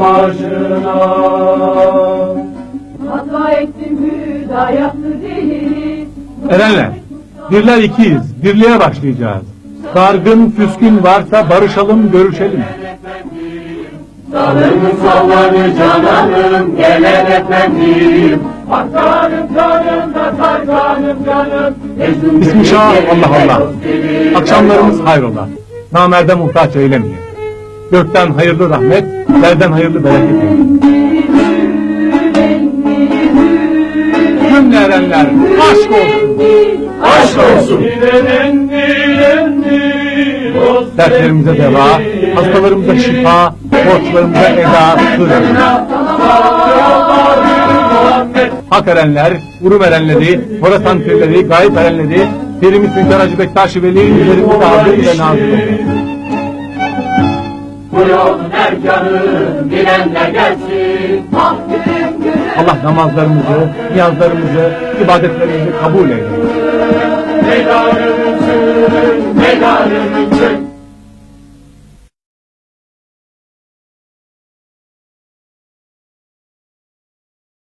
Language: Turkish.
başına. Hata ettim hüda yaptı deli. Erenler, birler ikiyiz, birliğe başlayacağız. Dargın, küskün varsa barışalım, görüşelim. Dalım sallanı cananım gelen efendim. Bak canım da say canım gibi Allah Allah. Akşamlarımız hayrola. Namerde muhtaç eylemeyin. Gökten hayırlı rahmet, yerden hayırlı bereket eyleyin. Cümle erenler, aşk olsun. Aşk olsun. Dertlerimize deva, hastalarımıza şifa, borçlarımıza eda. Hak erenler, urum erenleri, Horasan pirleri, gayip erenleri, Pirimiz Hünkar Hacı Bektaş-ı Veli, üzerimize hazır ve nazır olsun. Yolun erkanı bilenler gelsin. Ah. Allah namazlarımızı, niyazlarımızı, ibadetlerimizi kabul eylesin. Meydanı